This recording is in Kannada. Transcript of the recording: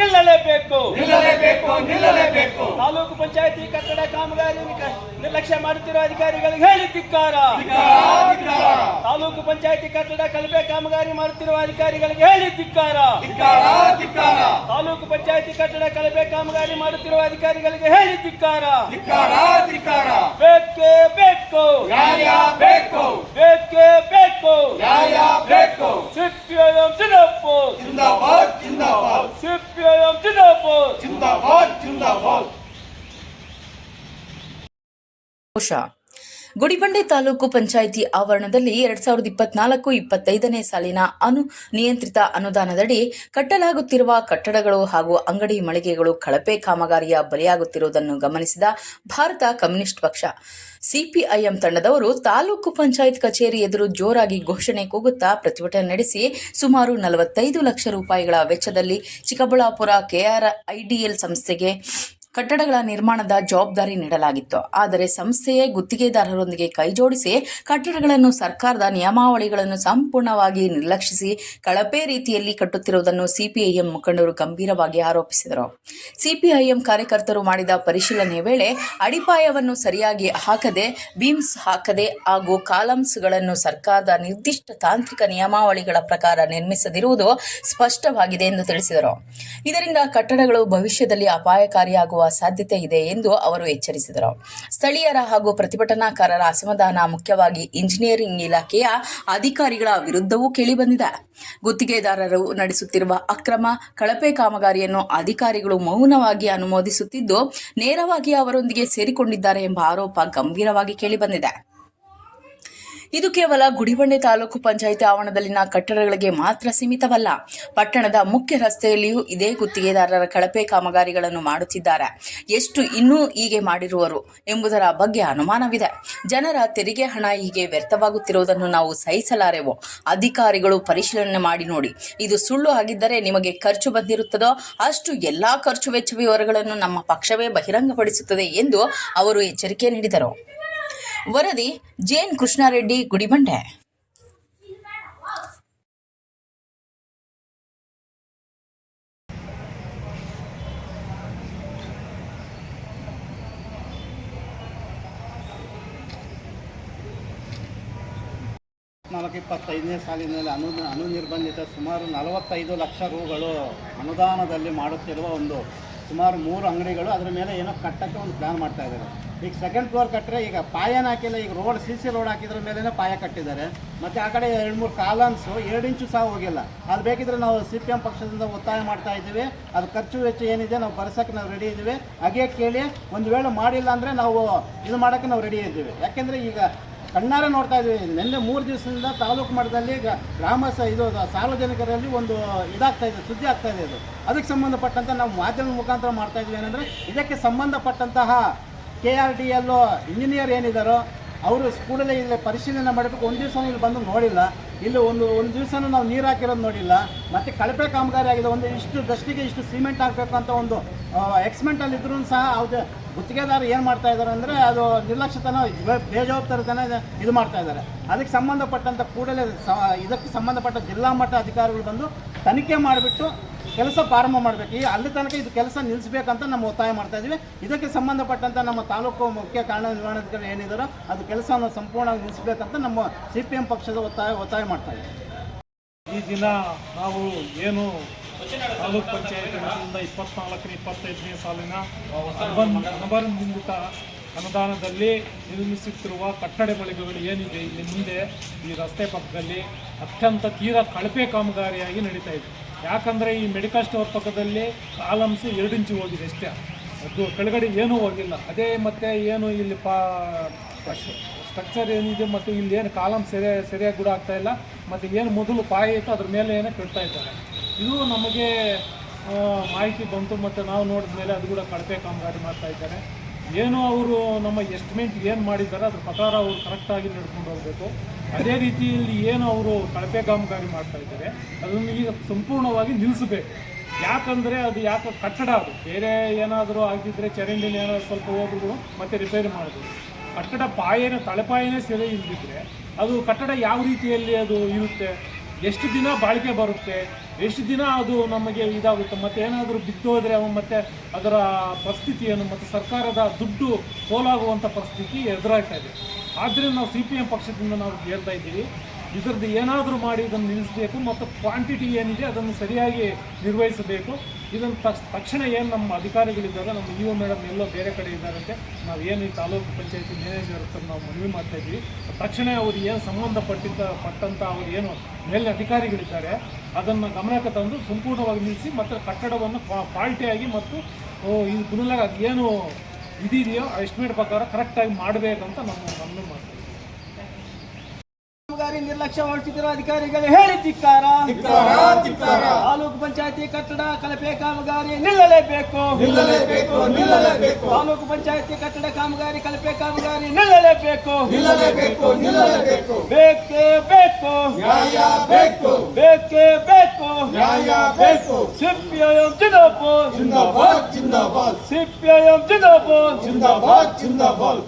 ನಿಲ್ಲಲೇಬೇಕು. ನಿಲ್ಲಲೇಬೇಕು ನಿಲ್ಲಲೇಬೇಕು. ತಾಲೂಕು ಪಂಚಾಯತಿ ಕಟ್ಟಡ ಕಾಮಗಾರಿ ನಿರ್ಲಕ್ಷ್ಯ ಮಾಡುತ್ತಿರುವ ಅಧಿಕಾರಿಗಳಿಗೆ ಹೇಳಿ ಧಿಕ್ಕಾರ. ತಾಲೂಕು ಪಂಚಾಯತಿ ಕಟ್ಟಡ ಕಲಬೆ ಕಾಮಗಾರಿ ಮಾಡುತ್ತಿರುವ ಅಧಿಕಾರಿಗಳಿಗೆ ಹೇಳಿ ಧಿಕ್ಕಾರ. ತಾಲೂಕು ಪಂಚಾಯತಿ ಕಟ್ಟಡ ಕಲಬೆ ಕಾಮಗಾರಿ ಮಾಡುತ್ತಿರುವ ಅಧಿಕಾರಿಗಳಿಗೆ ಹೇಳಿ ಧಿಕ್ಕಾರ. ಬೇಕೇ ಬೇಕು. ಬೇಕು ಕೋಶ ಗುಡಿಬಂಡೆ ತಾಲೂಕು ಪಂಚಾಯಿತಿ ಆವರಣದಲ್ಲಿ ಎರಡ್ ಸಾವಿರದ ಇಪ್ಪತ್ನಾಲ್ಕು ಇಪ್ಪತ್ತೈದನೇ ಸಾಲಿನ ಅನು ನಿಯಂತ್ರಿತ ಅನುದಾನದಡಿ ಕಟ್ಟಲಾಗುತ್ತಿರುವ ಕಟ್ಟಡಗಳು ಹಾಗೂ ಅಂಗಡಿ ಮಳಿಗೆಗಳು ಕಳಪೆ ಕಾಮಗಾರಿಯ ಬಲಿಯಾಗುತ್ತಿರುವುದನ್ನು ಗಮನಿಸಿದ ಭಾರತ ಕಮ್ಯುನಿಸ್ಟ್ ಪಕ್ಷ. ಸಿಪಿಐಎಂ ತಂಡದವರು ತಾಲೂಕು ಪಂಚಾಯತ್ ಕಚೇರಿ ಎದುರು ಜೋರಾಗಿ ಘೋಷಣೆ ಕೂಗುತ್ತಾ ಪ್ರತಿಭಟನೆ ನಡೆಸಿ ಸುಮಾರು ನಲವತ್ತೈದು ಲಕ್ಷ ರೂಪಾಯಿಗಳ ವೆಚ್ಚದಲ್ಲಿ ಚಿಕ್ಕಬಳ್ಳಾಪುರ ಕೆಆರ್ಐಡಿಎಲ್ ಸಂಸ್ಥೆಗೆ ಕಟ್ಟಡಗಳ ನಿರ್ಮಾಣದ ಜವಾಬ್ದಾರಿ ನೀಡಲಾಗಿತ್ತು. ಆದರೆ ಸಂಸ್ಥೆಯೇ ಗುತ್ತಿಗೆದಾರರೊಂದಿಗೆ ಕೈಜೋಡಿಸಿ ಕಟ್ಟಡಗಳನ್ನು ಸರ್ಕಾರದ ನಿಯಮಾವಳಿಗಳನ್ನು ಸಂಪೂರ್ಣವಾಗಿ ನಿರ್ಲಕ್ಷಿಸಿ ಕಳಪೆ ರೀತಿಯಲ್ಲಿ ಕಟ್ಟುತ್ತಿರುವುದನ್ನು ಸಿಪಿಐಎಂ ಮುಖಂಡರು ಗಂಭೀರವಾಗಿ ಆರೋಪಿಸಿದರು. ಸಿಪಿಐಎಂ ಕಾರ್ಯಕರ್ತರು ಮಾಡಿದ ಪರಿಶೀಲನೆ ವೇಳೆ ಅಡಿಪಾಯವನ್ನು ಸರಿಯಾಗಿ ಹಾಕದೆ ಬೀಮ್ಸ್ ಹಾಕದೆ ಹಾಗೂ ಕಾಲಮ್ಸ್ಗಳನ್ನು ಸರ್ಕಾರದ ನಿರ್ದಿಷ್ಟ ತಾಂತ್ರಿಕ ನಿಯಮಾವಳಿಗಳ ಪ್ರಕಾರ ನಿರ್ಮಿಸದಿರುವುದು ಸ್ಪಷ್ಟವಾಗಿದೆ ಎಂದು ತಿಳಿಸಿದರು. ಇದರಿಂದ ಕಟ್ಟಡಗಳು ಭವಿಷ್ಯದಲ್ಲಿ ಅಪಾಯಕಾರಿಯಾಗುವ ಸಾಧ್ಯತೆ ಇದೆ ಎಂದು ಅವರು ಎಚ್ಚರಿಸಿದರು. ಸ್ಥಳೀಯರ ಹಾಗೂ ಪ್ರತಿಭಟನಾಕಾರರ ಅಸಮಾಧಾನ ಮುಖ್ಯವಾಗಿ ಇಂಜಿನಿಯರಿಂಗ್ ಇಲಾಖೆಯ ಅಧಿಕಾರಿಗಳ ವಿರುದ್ಧವೂ ಕೇಳಿಬಂದಿದೆ. ಗುತ್ತಿಗೆದಾರರು ನಡೆಸುತ್ತಿರುವ ಅಕ್ರಮ ಕಳಪೆ ಕಾಮಗಾರಿಯನ್ನು ಅಧಿಕಾರಿಗಳು ಮೌನವಾಗಿ ಅನುಮೋದಿಸುತ್ತಿದ್ದು, ನೇರವಾಗಿ ಅವರೊಂದಿಗೆ ಸೇರಿಕೊಂಡಿದ್ದಾರೆ ಎಂಬ ಆರೋಪ ಗಂಭೀರವಾಗಿ ಕೇಳಿಬಂದಿದೆ. ಇದು ಕೇವಲ ಗುಡಿಬಂಡೆ ತಾಲೂಕು ಪಂಚಾಯಿತಿ ಆವರಣದಲ್ಲಿನ ಕಟ್ಟಡಗಳಿಗೆ ಮಾತ್ರ ಸೀಮಿತವಲ್ಲ. ಪಟ್ಟಣದ ಮುಖ್ಯ ರಸ್ತೆಯಲ್ಲಿಯೂ ಇದೇ ಗುತ್ತಿಗೆದಾರರ ಕಳಪೆ ಕಾಮಗಾರಿಗಳನ್ನು ಮಾಡುತ್ತಿದ್ದಾರೆ. ಎಷ್ಟು ಇನ್ನೂ ಹೀಗೆ ಮಾಡಿರುವರು ಎಂಬುದರ ಬಗ್ಗೆ ಅನುಮಾನವಿದೆ. ಜನರ ತೆರಿಗೆ ಹಣ ಹೀಗೆ ವ್ಯರ್ಥವಾಗುತ್ತಿರುವುದನ್ನು ನಾವು ಸಹಿಸಲಾರೆವು? ಅಧಿಕಾರಿಗಳು ಪರಿಶೀಲನೆ ಮಾಡಿ ನೋಡಿ. ಇದು ಸುಳ್ಳು ಆಗಿದ್ದರೆ ನಿಮಗೆ ಖರ್ಚು ಬಂದಿರುತ್ತದೋ? ಅಷ್ಟು ಎಲ್ಲಾ ಖರ್ಚು ವೆಚ್ಚ ವಿವರಗಳನ್ನು ನಮ್ಮ ಪಕ್ಷವೇ ಬಹಿರಂಗಪಡಿಸುತ್ತದೆ ಎಂದು ಅವರು ಎಚ್ಚರಿಕೆ ನೀಡಿದರು. ವರದಿ ಜೇನ್ ಕೃಷ್ಣಾರೆಡ್ಡಿ ಗುಡಿಬಂಡೆ. ನಾಲ್ಕು ಇಪ್ಪತ್ತೈದನೇ ಸಾಲಿನಲ್ಲಿ ಅನು ಅನುನಿರ್ಬಂಧಿತ ಸುಮಾರು ನಲವತ್ತೈದು ಲಕ್ಷ ರೂಗಳು ಅನುದಾನದಲ್ಲಿ ಮಾಡುತ್ತಿರುವ ಒಂದು ಸುಮಾರು ಮೂರು ಅಂಗಡಿಗಳು ಅದರ ಮೇಲೆ ಏನೋ ಕಟ್ಟಕ್ಕೆ ಒಂದು ಪ್ಲ್ಯಾನ್ ಮಾಡ್ತಾ ಇದ್ದಾರೆ. ಈಗ ಸೆಕೆಂಡ್ ಫ್ಲೋರ್ ಕಟ್ಟರೆ ಈಗ ಪಾಯನ ಹಾಕಿಲ್ಲ, ಈಗ ರೋಡ್ ಸಿ ಸಿ ರೋಡ್ ಹಾಕಿದ್ರ ಮೇಲೇ ಪಾಯ ಕಟ್ಟಿದ್ದಾರೆ. ಮತ್ತು ಆ ಕಡೆ ಎರಡು ಮೂರು ಕಾಲನ್ಸು ಎರಡು ಇಂಚು ಸಹ ಹೋಗಿಲ್ಲ. ಅದು ಬೇಕಿದ್ರೆ ನಾವು ಸಿ ಪಿ ಎಂ ಪಕ್ಷದಿಂದ ಒತ್ತಾಯ ಮಾಡ್ತಾ ಇದ್ದೀವಿ. ಅದು ಖರ್ಚು ವೆಚ್ಚ ಏನಿದೆ ನಾವು ಬರ್ಸೋಕ್ಕೆ ನಾವು ರೆಡಿ ಇದ್ದೀವಿ. ಹಾಗೆ ಕೇಳಿ ಒಂದು ವೇಳೆ ಮಾಡಿಲ್ಲ ಅಂದರೆ ನಾವು ಇದು ಮಾಡೋಕ್ಕೆ ನಾವು ರೆಡಿ ಇದ್ದೀವಿ. ಯಾಕೆಂದರೆ ಈಗ ಕಣ್ಣಾರೆ ನೋಡ್ತಾ ಇದ್ದೀವಿ. ನಿನ್ನೆ ಮೂರು ದಿವಸದಿಂದ ತಾಲೂಕು ಮಟ್ಟದಲ್ಲಿ ಗ್ರಾಮ ಇದು ಸಾರ್ವಜನಿಕರಲ್ಲಿ ಒಂದು ಇದಾಗ್ತಾ ಇದೆ, ಸುದ್ದಿ ಆಗ್ತಾ ಇದೆ ಅದು. ಅದಕ್ಕೆ ಸಂಬಂಧಪಟ್ಟಂತೆ ನಾವು ಮಾಧ್ಯಮದ ಮುಖಾಂತರ ಮಾಡ್ತಾ ಇದ್ದೀವಿ ಏನಂದರೆ ಇದಕ್ಕೆ ಸಂಬಂಧಪಟ್ಟಂತಹ ಕೆ ಆರ್ ಡಿ ಎಲ್ಲೋ ಇಂಜಿನಿಯರ್ ಏನಿದ್ದಾರೋ ಅವರು ಕೂಡಲೇ ಇಲ್ಲಿ ಪರಿಶೀಲನೆ ಮಾಡಬೇಕು. ಒಂದು ದಿವಸ ಇಲ್ಲಿ ಬಂದು ನೋಡಿಲ್ಲ. ಇಲ್ಲಿ ಒಂದು ಒಂದು ದಿವಸನೂ ನಾವು ನೀರು ಹಾಕಿರೋದು ನೋಡಿಲ್ಲ. ಮತ್ತು ಕಳಪೆ ಕಾಮಗಾರಿ ಆಗಿದೆ. ಒಂದು ಇಷ್ಟು ದಷ್ಟಿಗೆ ಇಷ್ಟು ಸಿಮೆಂಟ್ ಹಾಕಬೇಕು ಅಂತ ಒಂದು ಎಕ್ಸ್ಮೆಂಟಲ್ಲಿ ಇದ್ರೂ ಸಹ ಅದು ಗುತ್ತಿಗೆದಾರ ಏನು ಮಾಡ್ತಾ ಇದ್ದಾರೆ ಅಂದರೆ ಅದು ನಿರ್ಲಕ್ಷ್ಯತನ ಬೇಜವಾಬ್ದಾರಿತನ ಇದು- ಮಾಡ್ತಾ ಇದ್ದಾರೆ ಅದಕ್ಕೆ ಸಂಬಂಧಪಟ್ಟಂಥ ಕೂಡಲೇ ಇದಕ್ಕೆ ಸಂಬಂಧಪಟ್ಟ ಜಿಲ್ಲಾ ಮಟ್ಟ ಅಧಿಕಾರಿಗಳು ಬಂದು ತನಿಖೆ ಮಾಡಿಬಿಟ್ಟು ಕೆಲಸ ಪ್ರಾರಂಭ ಮಾಡಬೇಕು. ಈ ಅಲ್ಲಿ ತನಕ ಇದು ಕೆಲಸ ನಿಲ್ಲಿಸಬೇಕಂತ ನಮ್ಮ ಒತ್ತಾಯ ಮಾಡ್ತಾ ಇದ್ದೀವಿ. ಇದಕ್ಕೆ ಸಂಬಂಧಪಟ್ಟಂಥ ನಮ್ಮ ತಾಲೂಕು ಮುಖ್ಯ ಕಾರ್ಯನಿರ್ವಹಣಾಧಿಕಾರಿ ಏನಿದ್ದಾರೋ ಅದು ಕೆಲಸವನ್ನು ಸಂಪೂರ್ಣವಾಗಿ ನಿಲ್ಲಿಸಬೇಕಂತ ನಮ್ಮ ಸಿ ಪಿ ಎಂ ಪಕ್ಷದ ಒತ್ತಾಯ ಒತ್ತಾಯ ಮಾಡ್ತಾ ಇದ್ದೀವಿ. ಈ ದಿನ ನಾವು ಏನು ತಾಲೂಕ್ ಪಂಚಾಯತ್ ವತಿಯಿಂದ ಇಪ್ಪತ್ನಾಲ್ಕನೇ, ಇಪ್ಪತ್ತೈದನೇ ಸಾಲಿನ ಅರ್ಬನ್ ಅನುದಾನದಲ್ಲಿ ನಿರ್ಮಿಸುತ್ತಿರುವ ಕಟ್ಟಡ ಮಳಿಗೆಗಳು ಏನಿದೆ ಇಲ್ಲಿ ಮುಂದೆ ಈ ರಸ್ತೆ ಪಕ್ಕದಲ್ಲಿ ಅತ್ಯಂತ ತೀರಾ ಕಳಪೆ ಕಾಮಗಾರಿಯಾಗಿ ನಡೀತಾ ಇದೆ. ಯಾಕಂದರೆ ಈ ಮೆಡಿಕಲ್ ಸ್ಟೋರ್ ಪಕ್ಕದಲ್ಲಿ ಕಾಲಮ್ಸ್ ಎರಡು ಇಂಚು ಹೋಗಿದೆ ಅಷ್ಟೇ. ಅದು ಕೆಳಗಡೆ ಏನೂ ಹೋಗಿಲ್ಲ. ಅದೇ ಮತ್ತೆ ಏನು ಇಲ್ಲಿ ಪಾ ಸ್ಟ್ರಕ್ಚರ್ ಏನಿದೆ ಮತ್ತು ಇಲ್ಲಿ ಏನು ಕಾಲಮ್ ಸರಿಯಾಗಿ ಸರಿಯಾಗಿ ಕೂಡ ಇಲ್ಲ. ಮತ್ತು ಏನು ಮೊದಲು ಪಾಯಿ ಇತ್ತು, ಅದ್ರ ಮೇಲೆ ಏನೋ ಕಟ್ತಾ ಇದ್ದಾರೆ. ಇದು ನಮಗೆ ಮಾಹಿತಿ ಬಂತು, ಮತ್ತು ನಾವು ನೋಡಿದ ಮೇಲೆ ಅದು ಕೂಡ ಕಳಪೆ ಕಾಮಗಾರಿ ಮಾಡ್ತಾ ಇದ್ದಾರೆ. ಏನು ಅವರು ನಮ್ಮ ಎಸ್ಟಿಮೇಟ್ ಏನು ಮಾಡಿದ್ದಾರೆ, ಅದ್ರ ಪ್ರಕಾರ ಅವರು ಕರೆಕ್ಟಾಗಿ ನಡ್ಕೊಂಡು ಹೋಗಬೇಕು. ಅದೇ ರೀತಿಯಲ್ಲಿ ಏನು ಅವರು ಕಳಪೆ ಕಾಮಗಾರಿ ಮಾಡ್ತಾ ಇದ್ದಾರೆ, ಅದನ್ನು ಈಗ ಸಂಪೂರ್ಣವಾಗಿ ನಿಲ್ಲಿಸಬೇಕು ಯಾಕಂದರೆ ಅದು ಯಾಕೆ ಕಟ್ಟಡ ಅದು. ಬೇರೆ ಏನಾದರೂ ಆಗಿದ್ದರೆ ಚರಂಡಿನ ಏನಾದರೂ ಸ್ವಲ್ಪ ಹೋಗಿದ್ರು ಮತ್ತೆ ರಿಪೇರಿ ಮಾಡ್ಬೋದು. ಕಟ್ಟಡ ಪಾಯನ ತಳಪಾಯನೇ ಸೆರೆ ಇಲ್ದಿದ್ರೆ ಅದು ಕಟ್ಟಡ ಯಾವ ರೀತಿಯಲ್ಲಿ ಅದು ಇರುತ್ತೆ? ಎಷ್ಟು ದಿನ ಬಾಳಿಕೆ ಬರುತ್ತೆ? ಎಷ್ಟು ದಿನ ಅದು ನಮಗೆ ಇದಾಗುತ್ತೆ? ಮತ್ತೆ ಏನಾದರೂ ಬಿದ್ದೋದ್ರೆ ಅವನು ಮತ್ತೆ ಅದರ ಪರಿಸ್ಥಿತಿಯನ್ನು ಮತ್ತು ಸರ್ಕಾರದ ದುಡ್ಡು ಪೋಲಾಗುವಂಥ ಪರಿಸ್ಥಿತಿ ಎದುರಾಗ್ತಾ ಇದೆ. ಆದ್ದರಿಂದ ನಾವು ಸಿ ಪಿ ಎಂ ಪಕ್ಷದಿಂದ ನಾವು ಹೇಳ್ತಾ ಇದ್ದೀವಿ, ಇದರದ್ದು ಏನಾದರೂ ಮಾಡಿ ಇದನ್ನು ನಿಲ್ಲಿಸಬೇಕು ಮತ್ತು ಕ್ವಾಂಟಿಟಿ ಏನಿದೆ ಅದನ್ನು ಸರಿಯಾಗಿ ನಿರ್ವಹಿಸಬೇಕು. ಇದನ್ನು ತಕ್ಷ- ತಕ್ಷಣ ಏನು ನಮ್ಮ ಅಧಿಕಾರಿಗಳಿದ್ದಾರೆ, ನಮ್ಮ ಇ ಒ ಮೇಡಮ್ ಎಲ್ಲೋ ಬೇರೆ ಕಡೆ ಇದ್ದಾರಂತೆ, ನಾವು ಏನು ಈ ತಾಲೂಕು ಪಂಚಾಯತಿ ಮ್ಯಾನೇಜರ್ ಹತ್ರ ನಾವು ಮನವಿ ಮಾಡ್ತಾ ಇದ್ವಿ ತಕ್ಷಣ ಅವ್ರು ಏನು ಸಂಬಂಧಪಟ್ಟಿದ್ದ ಪಟ್ಟಂಥ ಅವ್ರು ಏನು ಮೇಲೆ ಅಧಿಕಾರಿಗಳಿದ್ದಾರೆ ಅದನ್ನು ಗಮನಕ್ಕೆ ತಂದು ಸಂಪೂರ್ಣವಾಗಿ ನಿಲ್ಲಿಸಿ ಮತ್ತು ಕಟ್ಟಡವನ್ನು ಕ್ವಾಲಿಟಿಯಾಗಿ ಮತ್ತು ಇದು ಇದು ಪುನಃ ಏನು ಇದಿದೆಯೋ ಎಸ್ಟಿಮೇಟ್ ಪ್ರಕಾರ ಕರೆಕ್ಟಾಗಿ ಮಾಡಬೇಕಂತ ನಮ್ಮ ಮನವಿ ಮಾಡ್ತೀವಿ ಕಾಮಗಾರಿ ನಿರ್ಲಕ್ಷ್ಯ ವಹಿಸುತ್ತಿರುವ ಅಧಿಕಾರಿಗಳು ಹೇಳಿ ಧಿಕ್ಕಾರ. ತಾಲೂಕು ಪಂಚಾಯತಿ ಕಟ್ಟಡ ಕಳಪೆ ಕಾಮಗಾರಿ ನಿಲ್ಲಲೇಬೇಕು. ತಾಲೂಕು ಪಂಚಾಯತಿ ಕಟ್ಟಡ ಕಾಮಗಾರಿ ಕಳಪೆ ಕಾಮಗಾರಿ ನಿಲ್ಲಲೇಬೇಕು ನಿಲ್ಲಲೇಬೇಕು. ಬೇಕೇ ಬೇಕು. ನ್ಯಾಯ ಬೇಕು. ಬೇಕೇ ಬೇಕು. ನ್ಯಾಯ ಬೇಕು. ಸಿಪಿಐಎಂ ಜಿಂದಾಬಾದ್. ಜಿಂದಾಬಾದ್ ಜಿಂದಾಬಾದ್. ಸಿಪಿಐಎಂ ಜಿಂದಾಬಾದ್. ಜಿಂದಾಬಾದ್ ಜಿಂದಾಬಾದ್.